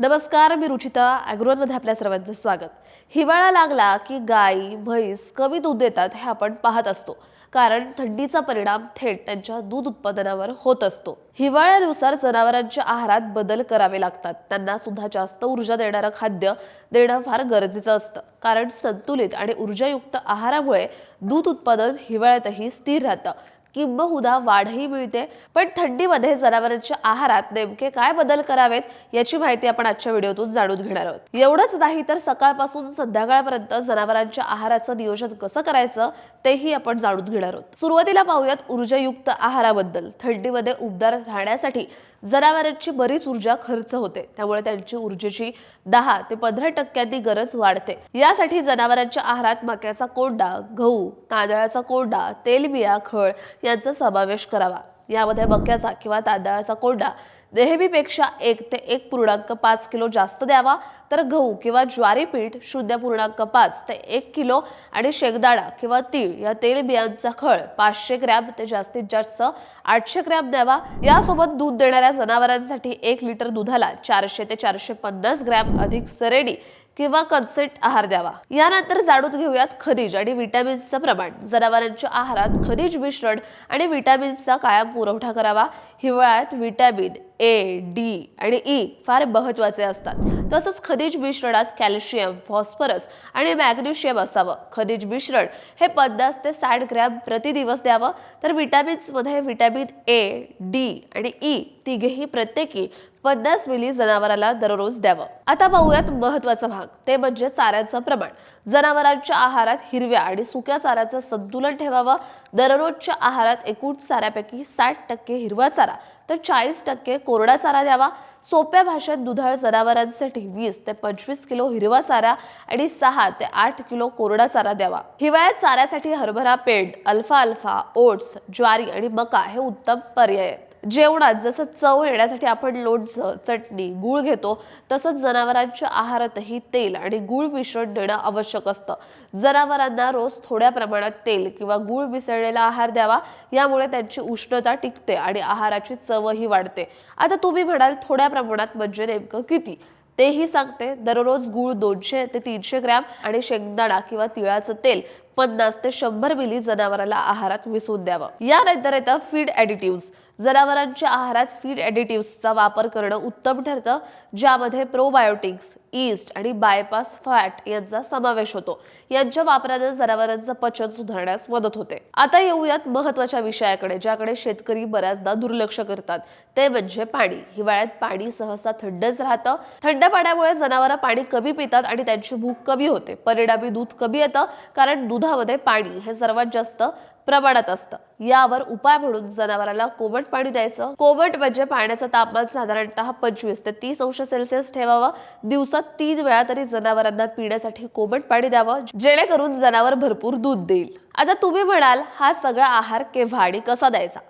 नमस्कार मी रुचिता. ॲग्रोनमध्ये आपल्या सर्वांचं स्वागत. हिवाळा लागला की गाई म्हैस कमी दूध देतात हे आपण पाहत असतो. कारण थंडीचा परिणाम थेट त्यांच्या दूध उत्पादनावर होत असतो. हिवाळ्यानुसार जनावरांच्या आहारात बदल करावे लागतात. त्यांना सुद्धा जास्त ऊर्जा देणारं खाद्य देणं फार गरजेचं असतं. कारण संतुलित आणि ऊर्जायुक्त आहारामुळे दूध उत्पादन हिवाळ्यातही स्थिर राहतं. किंबहुदा वाढही मिळते. पण थंडीमध्ये जनावरांच्या आहारात नेमके काय बदल करावेत याची माहिती आपण आजच्या व्हिडिओतून जाणून घेणार आहोत. एवढंच नाही तर सकाळपासून संध्याकाळपर्यंत जनावरांच्या आहाराचं नियोजन कसं करायचं तेही आपण जाणून घेणार आहोत. सुरुवातीला पाहूयात ऊर्जायुक्त आहाराबद्दल. थंडीमध्ये उबदार राहण्यासाठी जनावरांची बरीच ऊर्जा खर्च होते. त्यामुळे त्यांची ऊर्जेची दहा ते पंधरा टक्क्यांनी गरज वाढते. यासाठी जनावरांच्या आहारात मक्याचा कोंडा गहू तांदळाचा कोंडा तेलबिया खळ यांचा समावेश करावा. यामध्ये मक्याचा किंवा तांदळाचा कोंडा नेहमीपेक्षा एक ते एक पूर्णांक पाच किलो जास्त द्यावा. तर गहू किंवा ज्वारी पीठ शून्य पूर्णांक पाच ते एक किलो आणि शेंगदाणा किंवा तीळ या तेलबियांचा खळ पाचशे ग्रॅम ते जास्तीत जास्त आठशे ग्रॅम द्यावा. यासोबत दूध देणाऱ्या जनावरांसाठी एक लिटर दुधाला चारशे ते चारशे पन्नास ग्रॅम अधिक सरेडी किंवा कन्सेंट आहार द्यावा. यानंतर जाणून घेऊयात खनिज आणि विटॅमिन्सचं प्रमाण. जनावरांच्या आहारात खनिज मिश्रण आणि विटॅमिन्सचा कायम पुरवठा करावा. हिवाळ्यात विटॅमिन ए डी आणि ई फार महत्त्वाचे असतात. तसंच खनिज मिश्रणात कॅल्शियम फॉस्फरस आणि मॅग्नेशियम असावं. खनिज मिश्रण हे पन्नास ते साठ ग्रॅम प्रतिदिवस द्यावं. तर विटॅमिन्समध्ये व्हिटॅमिन ए डी आणि ई तिघेही प्रत्येकी पन्नास मिली जनावराला दररोज द्यावं. आता पाहूयात महत्त्वाचा भाग. ते म्हणजे चाऱ्याचं प्रमाण. जनावरांच्या आहारात हिरव्या आणि सुक्या चाऱ्याचं संतुलन ठेवावं. दररोजच्या आहारात एकूण चाऱ्यापैकी साठ टक्के हिरवा चारा तर चाळीस टक्के कोरडा चारा द्यावा. सोप्या भाषेत दुधाळ जनावरांसाठी वीस ते पंचवीस किलो हिरवा चारा आणि सहा ते आठ किलो कोरडा चारा द्यावा. हिवाळ्यात चाऱ्यासाठी हरभरा पेंड अल्फा अल्फा ओट्स ज्वारी आणि मका हे उत्तम पर्याय आहेत जेवणात जसं चव येण्यासाठी आपण लोणचं चटणी गूळ घेतो तसंच जनावरांच्या आहारातही तेल आणि गूळ मिश्रण देणं आवश्यक असतं. जनावरांना रोज थोड्या प्रमाणात तेल किंवा गूळ मिसळलेला आहार द्यावा यामुळे त्यांची उष्णता टिकते आणि आहाराची चवही वाढते. आता तुम्ही म्हणाल थोड्या प्रमाणात म्हणजे नेमकं किती? तेही सांगते दररोज गूळ दोनशे ते तीनशे ग्रॅम आणि शेंगदाणा किंवा तिळाचं तेल पन्नास ते शंभर मिली जनावराला आहारात मिसळून द्यावं. यानंतर येतं फीड ॲडिटिव्स जनावरांच्या आहारात फीड ॲडिटिव्सचा वापर करणं उत्तम ठरतं ज्यामध्ये प्रोबायोटिक्स ईस्ट आणि बायपास फॅट यांचा समावेश होतो. यांच्या वापराने जनावरांचं पचन सुधारण्यास मदत होते. आता येऊयात महत्त्वाच्या विषयाकडे ज्याकडे शेतकरी बऱ्याचदा दुर्लक्ष करतात. ते म्हणजे पाणी. हिवाळ्यात पाणी सहसा थंडच राहतं. थंड पाण्यामुळे जनावरं पाणी कमी पितात आणि त्यांची भूक कमी होते. परिणामी दूध कमी येतं कारण दुधामध्ये पाणी हे सर्वात जास्त प्रमाणात असतं. यावर उपाय म्हणून जनावराला कोमट पाणी द्यायचं. कोमट म्हणजे पाण्याचं तापमान साधारणतः पंचवीस ते तीस अंश सेल्सिअस ठेवावं. दिवसात तीन वेळा तरी जनावरांना पिण्यासाठी कोमट पाणी द्यावं जेणेकरून जनावर भरपूर दूध देईल. आता तुम्ही म्हणाल हा सगळा आहार केव्हा आणि कसा द्यायचा?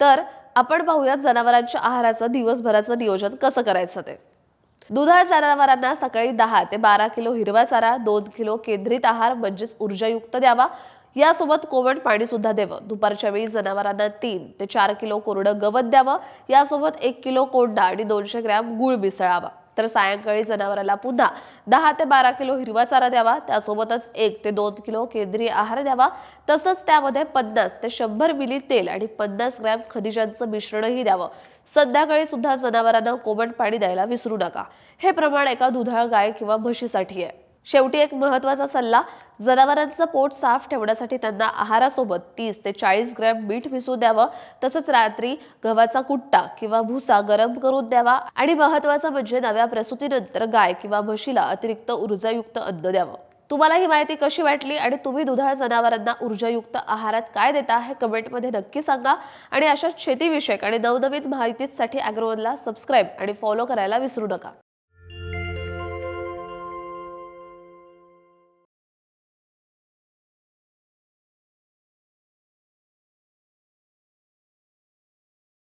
तर आपण पाहूयात जनावरांच्या आहाराचं दिवसभराचं नियोजन कसं करायचं ते. दुधाळ जनावरांना सकाळी दहा ते बारा किलो हिरवा चारा दोन किलो केंद्रित आहार म्हणजेच ऊर्जायुक्त द्यावा. यासोबत कोमट पाणी सुद्धा द्यावं. दुपारच्या वेळी जनावरांना तीन ते चार किलो कोरडं गवत द्यावं. यासोबत एक किलो कोंडा आणि दोनशे ग्रॅम गुळ मिसळावा. तर सायंकाळी जनावराला पुन्हा दहा ते बारा किलो हिरवा चारा द्यावा. त्यासोबतच एक ते दोन किलो केंद्रीय आहार द्यावा. तसंच त्यामध्ये पन्नास ते शंभर मिली तेल आणि पन्नास ग्रॅम खनिजांचं मिश्रणही द्यावं. संध्याकाळी सुद्धा जनावरांना कोमट पाणी द्यायला विसरू नका. हे प्रमाण एका दुधाळ गाय किंवा म्हशीसाठी आहे. शेवटी एक महत्त्वाचा सल्ला जनावरांचं पोट साफ ठेवण्यासाठी त्यांना आहारासोबत तीस ते चाळीस ग्रॅम मीठ मिसळू द्यावं. तसंच रात्री गव्हाचा कुट्टा किंवा भुसा गरम करून द्यावा आणि महत्वाचं म्हणजे नव्या प्रसूतीनंतर गाय किंवा म्हशीला अतिरिक्त ऊर्जायुक्त अन्न द्यावं. तुम्हाला ही माहिती कशी वाटली आणि तुम्ही दुधाळ जनावरांना ऊर्जायुक्त आहारात काय देता हे कमेंटमध्ये नक्की सांगा. आणि अशाच शेतीविषयक आणि नवनवीन माहितीसाठी अॅग्रोवनला सबस्क्राईब आणि फॉलो करायला विसरू नका.